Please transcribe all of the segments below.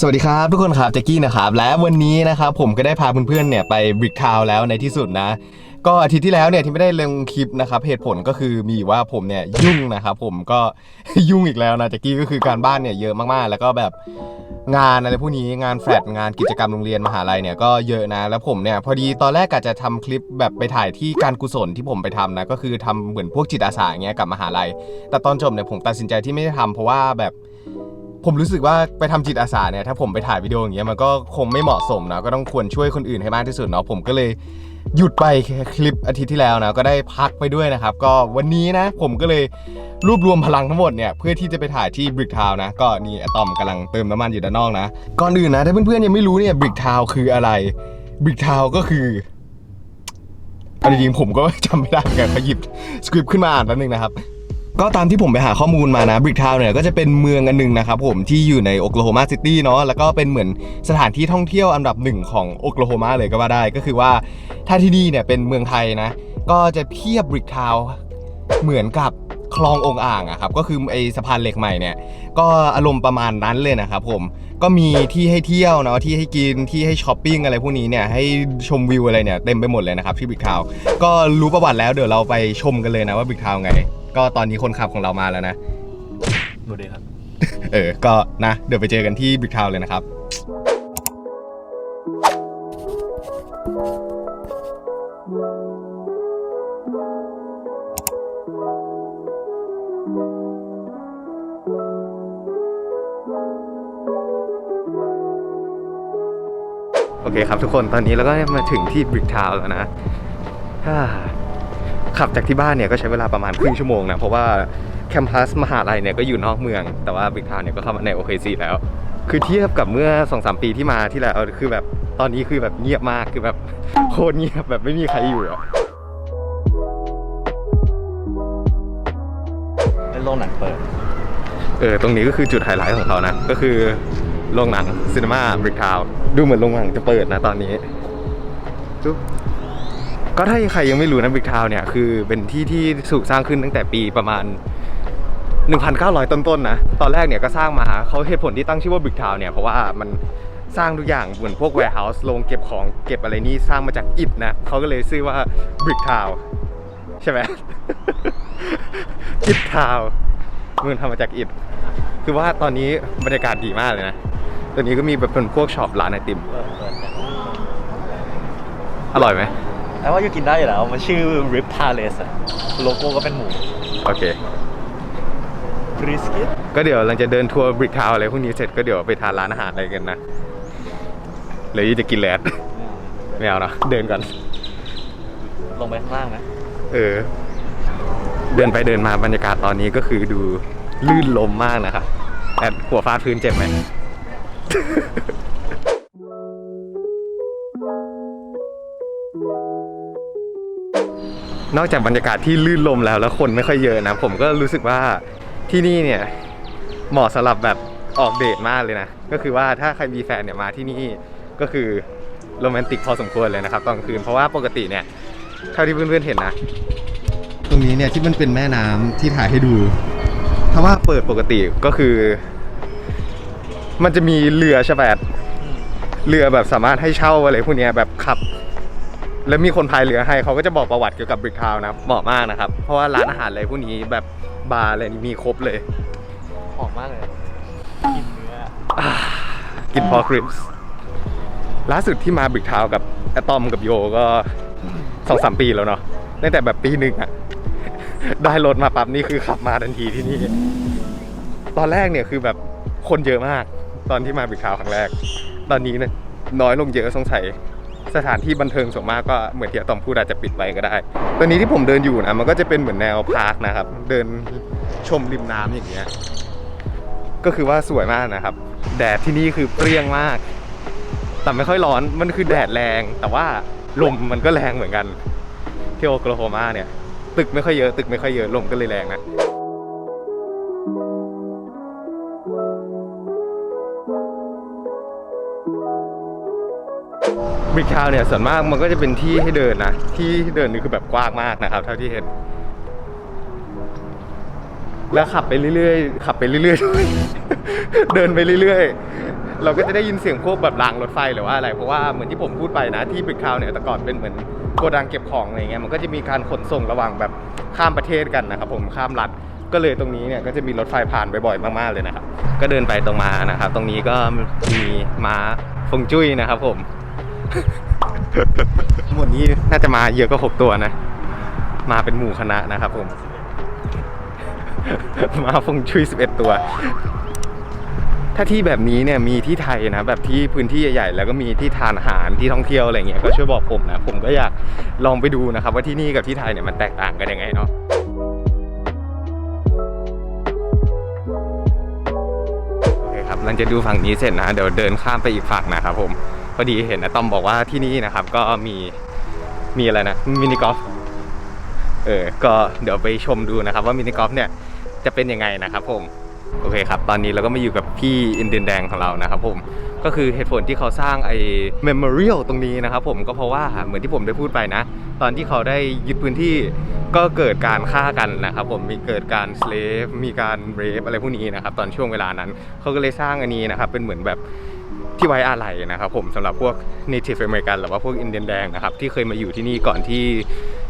สวัสดีครับทุกคนครับแจ็กกี้นะครับและวันนี้นะครับผมก็ได้พาเพื่อนๆเนี่ยไปบริกทาวแล้วในที่สุดนะ ก็อาทิตย์ที่แล้วเนี่ยที่ไม่ได้ลงคลิปนะครับเหตุผลก็คือมีว่าผมเนี่ยยุ่งนะครับผมก็ ยุ่งอีกแล้วนะแจ็กกี้ก็คือการบ้านเนี่ยเยอะมากๆ แล้วก็แบบงานอะไรพวกนี้งานแฟลตงานกิจกรรมโรงเรียนมหาลัยเนี่ยก็เยอะนะแล้วผมเนี่ยพอดีตอนแรกกะจะทำคลิปแบบไปถ่ายที่การกุศลที่ผมไปทำนะก็คือทำเหมือนพวกจิตอาสาเงี้ยกับมหาลัย แต่ตอนจบเนี่ยผมตัดสินใจที่ไม่ได้ทำเพราะว่าแบบ ผมรู้สึกว่าไปทำจิตอาสาเนี่ยถ้าผมไปถ่ายวิดีโออย่างเงี้ยมันก็คงไม่เหมาะสมนะก็ต้องควรช่วยคนอื่นให้มากที่สุดเนาะผมก็เลยหยุดไปคลิปอาทิตย์ที่แล้วนะก็ได้พักไปด้วยนะครับ ก็วันนี้นะผมก็เลยรวบรวมพลังทั้งหมดเนี่ยเพื่อที่จะไปถ่ายที่บริกทาวนะ ก็นี่อะตอมกำลังเติมน้ำมันอยู่ด้านนอกนะก่อนอื่นนะถ้าเพื่อนๆยังไม่รู้เนี่ยบริกทาวคืออะไรบริกทาวก็คือเอาจริงๆผมก็จำไม่ได้เหมือนกันเขาหยิบสคริปต์ขึ้นมาอ่านแป๊บนึงนะครับ ก็ตามที่ผมไปหาข้อมูลมานะบริกทาวเนี่ยก็จะเป็นเมืองอันหนึงนะครับผมที่อยู่ในโอคลาโฮมาซิตี้เนาะแล้วก็เป็นเหมือนสถานที่ท่องเที่ยวอันดับหนึ่งของโอคลาโฮมาเลยก็ว่าได้ ก็คือว่าถ้าที่นี่เนี่ยเป็นเมืองไทยนะ ก็จะเทียบบริกทาวเหมือนกับคลององอ่างอะครับก็คือไอสะพานเหล็กใหม่เนี่ยก็อารมณ์ประมาณนั้นเลยนะครับผมก็มีที่ให้เที่ยวเนาะที่ให้กินที่ให้ช้อปปิ้งอะไรพวกนี้เนี่ยให้ชมวิวอะไรเนี่ยเต็มไปหมดเลยนะครับที่บริกทาวก็รู้ประวัติแล้วเดี๋ยวเราไปชมกันเลยนะว่าบริกทาวไง ก็ตอนนี้คนขับของเรามาแล้วนะ ดูดีครับ เออ ก็นะ เดี๋ยวไปเจอกันที่บริกทาวเลยนะครับ โอเคครับทุกคนตอนนี้เราก็มาถึงที่บริกทาวแล้วนะฮ่า ขับจากที่บ้านเนี่ยก็ใช้เวลาประมาณครึ่งชั่วโมงนะ เพราะว่าแคมปัสมหาลัยเนี่ยก็อยู่นอกเมือง แต่ว่าบริกทาวเนี่ยก็เข้ามาในโอเคซีแล้ว คือเทียบกับเมื่อ2อสปีที่มาที่แล้วคือแบบตอนนี้คือแบบเงียบมากคือแบบโคตรเงียบแบบไม่มีใครอยู่อะเป็นโรงหนังเปิด เออตรงนี้ก็คือจุดไฮไลท์ของเขานะ ก็คือโรงหนังซีนีมาบริกทาวดูเหมือนโรงหนังจะเปิดนะตอนนี้จุ๊บ ก็ถ้าใครยังไม่รู้นะบริกทาวเนี่ยคือเป็นที่ที่ถูกสร้างขึ้นตั้งแต่ปีประมาณ 1,900 ต้นๆนะตอนแรกเนี่ยก็สร้างมาเขาเหตุผลที่ตั้งชื่อว่าบริกทาวเนี่ยเพราะว่ามันสร้างทุกอย่างเหมือนพวก warehouse โรงเก็บของเก็บอะไรนี่สร้างมาจากอิฐนะเขาก็เลยชื่อว่าบริกทาวใช่ไหมอิฐทาวเมืองทำมาจากอิฐคือว่าตอนนี้บรรยากาศดีมากเลยนะตอนนี้ก็มีแบบเป็นพวกช็อปร้านไอติมอร่อยไหม แต่ว่าอยู่กินได้อยู่แล้ว มันชื่อ Rip Palace อะโลโก้ก็เป็นหมูโอเค Brisket ก็เดี๋ยวหลังจากเดินทัวร์บริกทาวอะไรพวกนี้เสร็จก็เดี๋ยวไปทานร้านอาหารอะไรกันนะหรือจะกินแลดไม่เอานะเดินก่อน ลงไปข้างล่างไหมเออ เดินไปเดินมาบรรยากาศตอนนี้ก็คือดูลื่นลมมากนะครับแต่หัวฟาดพื้นเจ็บไหม นอกจากบรรยากาศที่ลื่นลมแล้วแล้วคนไม่ค่อยเยอะนะ ผมก็รู้สึกว่าที่นี่เนี่ยเหมาะสำหรับแบบออกเดทมากเลยนะ ก็คือว่าถ้าใครมีแฟนเนี่ยมาที่นี่ก็คือโรแมนติกพอสมควรเลยนะครับตอนกลางคืนเพราะว่าปกติเนี่ยเท่าที่เพื่อนๆเห็นนะ ตรงนี้เนี่ยที่มันเป็นแม่น้ำที่ถ่ายให้ดู ถ้าว่าเปิดปกติก็คือ มันจะมีเรือใช่ไหมเรือแบบสามารถให้เช่าอะไรพวกเนี้ยแบบขับ แล้วมีคนพายเรือให้เขาก็จะบอกประวัติเกี่ยวกับบริกทาวน์นะเหมาะมากนะครับ เพราะว่าร้านอาหารอะไรพวกนี้แบบบาร์อะไรนี่มีครบเลยหอมมากเลยกินเนื้อกินพอคริปส์ล่าสุดที่มาบริกทาวน์กับอะตอมกับโยก็สองสามปีแล้วเนาะตั้งแต่แบบปีหนึ่งอะได้รถมาปั๊บนี่คือขับมาทันทีที่นี่ ตอนแรกเนี่ยคือแบบคนเยอะมาก ตอนที่มาบริกทาวน์ครั้งแรก ตอนนี้เนี่ยน้อยลงเยอะสงสัย สถานที่บันเทิงส่วนมากก็เหมือนที่อะตอมพูดอาจจะปิดไปก็ได้ ตอนนี้ที่ผมเดินอยู่นะมันก็จะเป็นเหมือนแนวพาร์คนะครับ เดินชมริมน้ำอย่างเงี้ย ก็คือว่าสวยมากนะครับ แดดที่นี่คือเปรี้ยงมาก แต่ไม่ค่อยร้อน มันคือแดดแรง แต่ว่าลมมันก็แรงเหมือนกัน ที่โอคลาโฮมาเนี่ย ตึกไม่ค่อยเยอะ ตึกไม่ค่อยเยอะ ลมก็เลยแรงนะ บริกทาวเนี่ยส่วนมากมันก็จะเป็นที่ให้เดินนะ ที่เดินนี่คือแบบกว้างมากนะครับ เท่าที่เห็น แล้วขับไปเรื่อยๆ ขับไปเรื่อยๆ เดินไปเรื่อยๆ เราก็จะได้ยินเสียงพวกแบบรางรถไฟหรือว่าอะไร เพราะว่าเหมือนที่ผมพูดไปนะที่บริกคาวเนี่ยแต่ก่อนเป็นเหมือนโกดังเก็บของอะไรเงี้ยมันก็จะมีการขนส่งระหว่างแบบข้ามประเทศกันนะครับผมข้ามรัฐก็เลยตรงนี้เนี่ยก็จะมีรถไฟผ่านบ่อยๆมากๆเลยนะครับ ก็เดินไปตรงมานะครับ ตรงนี้ก็มีม้าฟงจุ้ยนะครับผม หมดนี้น่าจะมาเยอะก็หกตัวนะ มาเป็นหมู่คณะนะครับผม มาฟงจุ้ย11ตัว ถ้าที่แบบนี้เนี่ยมีที่ไทยนะ แบบที่พื้นที่ใหญ่ๆแล้วก็มีที่ทานอาหารที่ท่องเที่ยวอะไรเงี้ยก็ช่วยบอกผมนะ ผมก็อยากลองไปดูนะครับ ว่าที่นี่กับที่ไทยเนี่ยมันแตกต่างกันยังไงเนาะโอเคครับหลังจากดูฝั่งนี้เสร็จนะเดี๋ยวเดินข้ามไปอีกฝั่งนะครับผม พอดีเห็นนะตอมบอกว่าที่นี่นะครับ ก็มีมีอะไรนะมินิกอล์ฟเออก็เดี๋ยวไปชมดูนะครับ ว่ามินิกอล์ฟเนี่ยจะเป็นยังไงนะครับผมโอเคครับ ตอนนี้เราก็มาอยู่กับพี่อินเดียนแดงของเรานะครับผมก็คือเหตุผลที่เขาสร้างไอ้ memorial ตรงนี้นะครับผมก็เพราะว่าเหมือนที่ผมได้พูดไปนะ ตอนที่เขาได้ยึดพื้นที่ก็เกิดการฆ่ากันนะครับผมมีเกิดการ slave มีการ rape อะไรพวกนี้นะครับตอนช่วงเวลานั้น เขาก็เลยสร้างอันนี้นะครับเป็นเหมือนแบบ ที่ไว้อาลัยนะครับผมสำหรับพวก native american หรือว่าพวกอินเดียนแดงนะครับที่เคยมาอยู่ที่นี่ก่อนที่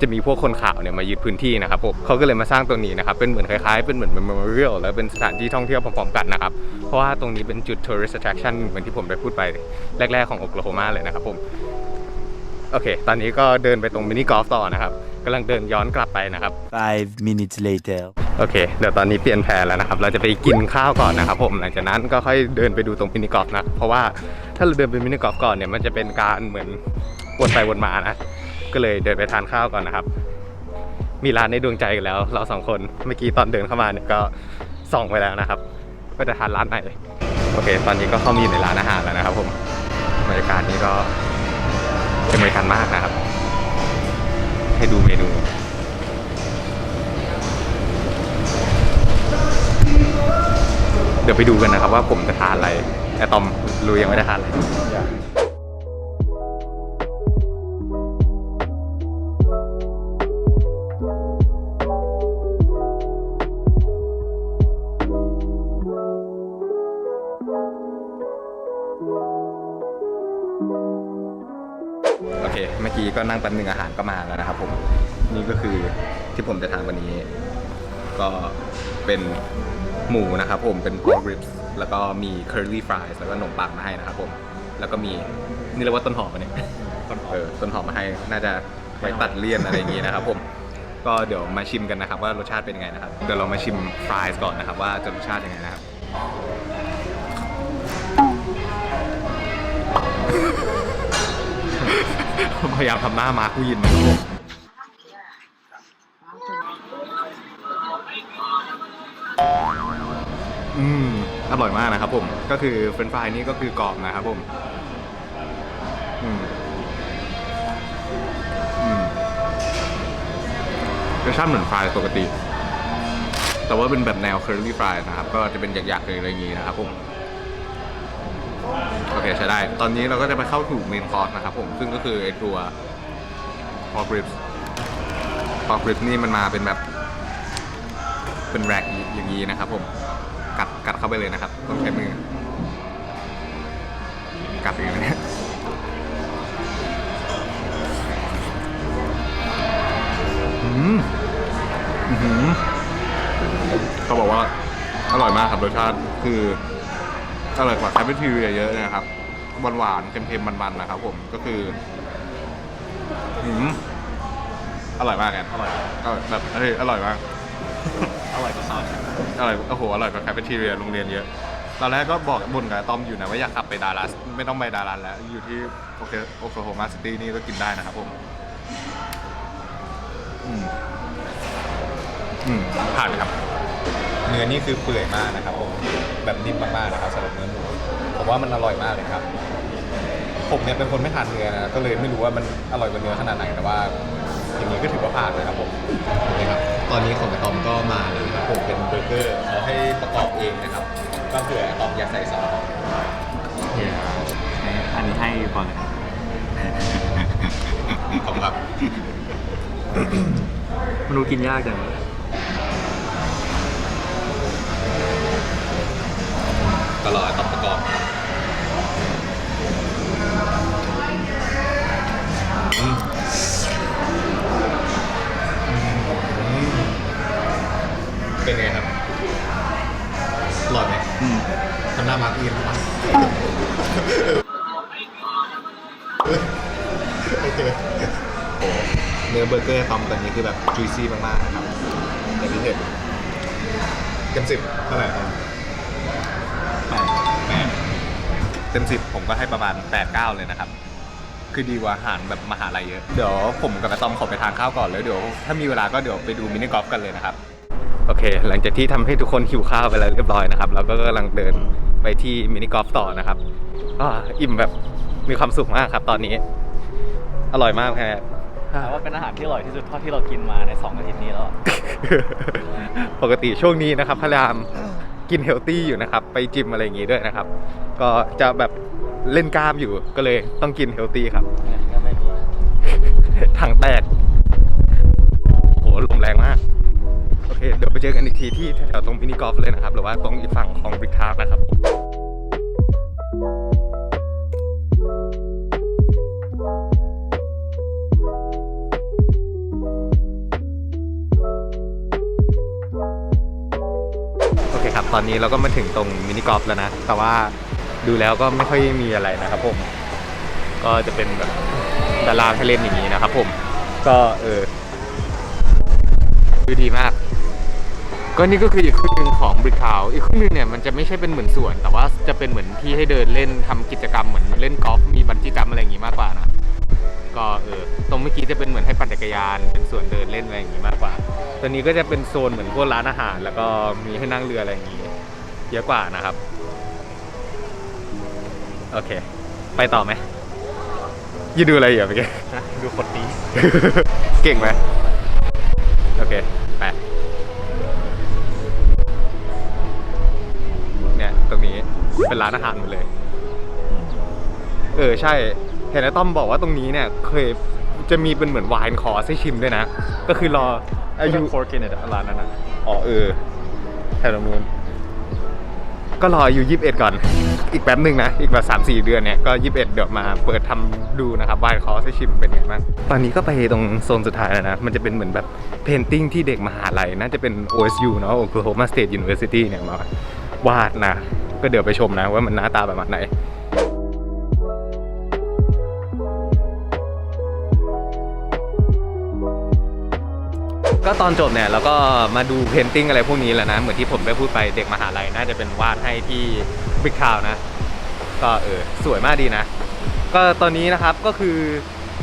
จะมีพวกคนขาวเนี่ยมายึดพื้นที่นะครับผมเขาก็เลยมาสร้างตรงนี้นะครับเป็นเหมือนคล้ายๆเป็นเหมือน memorial แล้วเป็นสถานที่ท่องเที่ยวพร้อมๆกันนะครับเพราะว่าตรงนี้เป็นจุด tourist attraction เหมือนที่ผมได้พูดไปแรก ๆของโอคลาโฮมาเลยนะครับผมโอเค ตอนนี้ก็เดินไปตรงมินิกอล์ฟต่อนะครับ กำลังเดินย้อนกลับไปนะครับ Five minutes later. โอเค เดี๋ยวตอนนี้เปลี่ยนแผนแล้วนะครับ เราจะไปกินข้าวก่อนนะครับผมหลังจากนั้นก็ค่อยเดินไปดูตรงมินิกอล์ฟนะ เพราะว่าถ้าเราเดินไปมินิกอล์ฟก่อนเนี่ยมันจะเป็นการเหมือนวนไปวนมานะ ก็เลยเดินไปทานข้าวก่อนนะครับ มีร้านในดวงใจกันแล้ว เราสองคนเมื่อกี้ตอนเดินเข้ามาเนี่ยก็ส่องไปแล้วนะครับว่าจะทานร้านไหนโอเค ตอนนี้ก็เข้ามาอยู่ในร้านอาหารแล้วนะครับ ผมบรรยากาศนี้ก็เป็นบริการมากนะครับ ให้ดูเมนูเดี๋ยวไปดูกันนะครับว่าผมจะทานอะไรแอตอมรู้ยังไม่ได้ทานอะไนั่งแป๊บนึงอาหารก็มาแล้วนะครับผมนี่ก็คือที่ผมจะทานวันนี้ ก็เป็นหมูนะครับผมเป็น pork ribs แล้วก็มี curly fries แล้วก็ขนมปังมาให้นะครับผม แล้วก็มีนี่เรียกว่าต้นหอมปะเนี่ยต้นหอมเออต้นหอมมาให้น่าจะไว้ตัดเลี่ยนอะไรอย่างงี้นะครับผมก็เดี๋ยวมาชิมกันนะครับ ว่ารสชาติเป็นยังไงนะครับเดี๋ยวเรามาชิม fries ก่อนนะครับ ว่าจะรสชาติยังไงนะครับ พยายามทำหน้ามากูยินนะครับผมอืม อร่อยมากนะครับผม ก็คือเฟรนฟรายนี่ก็คือกรอบนะครับผม อืม อืมรสชาติเหมือนฟรายปกติ แต่ว่าเป็นแบบแนวเคอร์ลี่ฟรายนะครับ ก็จะเป็นหยักๆเลยอะไรอย่างงี้นะครับผม โอเคใช้ได้ ตอนนี้เราก็จะไปเข้าถูกเมนคอร์สนะครับผม ซึ่งก็คือไอตัว pork ribs pork ribs นี่มันมาเป็นแบบ เป็นแร็กอย่างนี้นะครับผม กัดกัดเข้าไปเลยนะครับ ต้องใช้มือ กัดอย่างนี้อืมอื้อหือเขาบอกว่าอร่อยมากครับรสชาติคือ อร่อยกว่าแคปเปอร์ทีเรียเยอะนะครับหวานหวานๆเค็มๆมันๆนะครับ ผมก็คือหืมอร่อยมากแอนอร่อยอร่อยแบบเฮ้ยอร่อยมากอร่อยกว่าซอสอร่อยโอ้โหอร่อยกว่าแคปเปอร์ทีเรียโรงเรียนเยอะตอนแรกก็บอกบ่นกับตอมอยู่นะว่าอยากขับไปดารัส ไม่ต้องไปดารัสแล้ว อยู่ที่โอเคโอคลาโฮมาซิตี้นี่ก็กินได้นะครับผมอืมอืมผ่านไหมครับ เนื้อนี่คือเปื่อยมากนะครับผมแบบนิ่มมากๆนะครับสำหรับเนื้อหมูผมว่ามันอร่อยมากเลยครับ ผมเนี่ยเป็นคนไม่ทานเนื้อนะก็เลยไม่รู้ว่ามันอร่อยกว่าเนื้อขนาดไหนแต่ว่าอย่างนี้ก็ถือว่าผ่านนะครับผมนะครับตอนนี้ของตอมก็มาแล้วนะครับผมเป็นเบอร์เกอร์เขาให้ประกอบเองนะครับก็เผื่อตอมอยากใส่ซอสอันนี้ให้ก่อนเลยครับขอบคุณครับมันดูกินยากจัง ก็รอตัดประกอบเป็นไงครับหลอดไหมทำหน้ามาร์กอีนมาเนื้อเบอร์เกอร์ทำมตัวนี้คือแบบจุยซี่มากๆนะครับอย่างที่เห็นกันสิบเท่าไหร่ครับ เต็มสิบผมก็ให้ประมาณแปดเก้าเลยนะครับ คือดีกว่าอาหารแบบมหาลัยเยอะ เดี๋ยวผมกับอาตอมขอไปทานข้าวก่อนแล้วเดี๋ยวถ้ามีเวลาก็เดี๋ยวไปดูมินิกอล์ฟกันเลยนะครับ โอเค หลังจากที่ทำให้ทุกคนหิวข้าวไปแล้วเรียบร้อยนะครับเราก็กำลังเดินไปที่มินิกอล์ฟต่อนะครับก็อิ่มแบบมีความสุขมากครับ ตอนนี้ อร่อยมากแฮะแต่ว่าเป็นอาหารที่อร่อยที่สุดเท่าที่เรากินมาใน2อาทิตย์นี้แล้ว ปกติช่วงนี้นะครับพยายาม กินเฮลตี้อยู่นะครับ ไปจิมอะไรอย่างงี้ด้วยนะครับ ก็จะแบบเล่นกล้ามอยู่ก็เลยต้องกินเฮลตี้ครับก็ไม่มีถังแตกโหลมแรงมาก โอเค เดี๋ยวไปเจอกันอีกทีที่แถวๆตรงมินิกอล์ฟเลยนะครับ หรือว่าตรงอีกฝั่งของบริกทาร์นะครับ ตอนนี้เราก็มาถึงตรงมินิกอล์ฟแล้วนะ แต่ว่าดูแล้วก็ไม่ค่อยมีอะไรนะครับผม ก็จะเป็นแบบดารางให้เล่นอย่างนี้นะครับผม ก็เออดูดีมาก ก็นี่ก็คืออีกครึ่งหนึ่งของบริคาวอีกครึ่งหนึ่งเนี่ยมันจะไม่ใช่เป็นเหมือนสวน แต่ว่าจะเป็นเหมือนที่ให้เดินเล่นทำกิจกรรมเหมือนเล่นกอล์ฟมีบันจี้จัมอะไรอย่างงี้มากกว่านะ ก็เออตรงเมื่อกี้จะเป็นเหมือนให้ปั่นจักรยานเป็นสวนเดินเล่นอะไรอย่างงี้มากกว่า ตัวนี้ก็จะเป็นโซนเหมือนพวกร้านอาหาร แล้วก็มีให้นั่งเรืออะไรอย่างงี้ เยอะกว่านะครับ โอเค ไปต่อไหมยืนดูอะไรอยู่อะเมื่อกี้ดูคนดีเก่งไหมโอเค ไป เนี่ยตรงนี้เป็นร้านอาหารหมดเลย เออใช่ เห็นไอ้ต้อมบอกว่าตรงนี้เนี่ยเคย จะมีเป็นเหมือนไวน์คอร์สให้ชิมด้วยนะ ก็คือรออาอายุยุโคกินเนี่ยร้านนั้นนะอ๋อเออแถวตรงนู้นก็รออายุยี่สิบเอ็ดก่อน อีกแป๊บหนึ่งนะ อีกแบบสามสี่เดือนเนี่ย ก็ยี่สิบเอ็ดเดี๋ยวมาเปิดทำดูนะครับวายคอร์สให้ชิมเป็นไงบ้างตอนนี้ก็ไปตรงโซนสุดท้ายแล้วนะ มันจะเป็นเหมือนแบบเพนติ้งที่เด็กมหาลัย น่าจะเป็น OSU เนาะ Oklahoma State University เนี่ยมาวาดนะ ก็เดี๋ยวไปชมนะว่ามันหน้าตาแบบไหน ก็ตอนจบเนี่ยเราก็มาดูเพนติ้งอะไรพวกนี้แหล้วนะ เหมือนที่ผมได้พูดไปเด็กมหาลัยน่าจะเป็นวาดให้ที่บิ๊กคาวนะ ก็เออสวยมากดีนะ ก็ตอนนี้นะครับก็คือ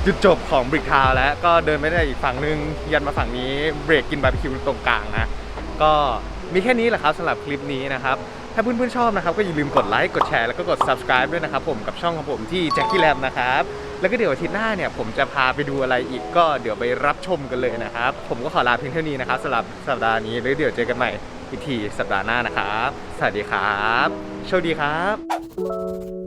จุดจบของบริกทาวแล้วก็เดินไม่ได้อีกฝั่งนึง ยันมาฝั่งนี้เบรกกินบาร์บีคิวตรงกลางนะ ก็มีแค่นี้แหละครับสำหรับคลิปนี้นะครับ ถ้าเพื่อนๆชอบนะครับ ก็อย่าลืมกดไลค์กดแชร์แล้วก็กด subscribe ด้วยนะครับผมกับช่องของผมที่ Jackie Lab นะครับ แล้วก็เดี๋ยวอาทิตย์หน้าเนี่ยผมจะพาไปดูอะไรอีกก็เดี๋ยวไปรับชมกันเลยนะครับ ผมก็ขอลาเพียงเท่านี้นะครับสำหรับสัปดาห์นี้แล้วเดี๋ยวเจอกันใหม่อีกทีสัปดาห์หน้านะครับ สวัสดีครับ โชคดีครับ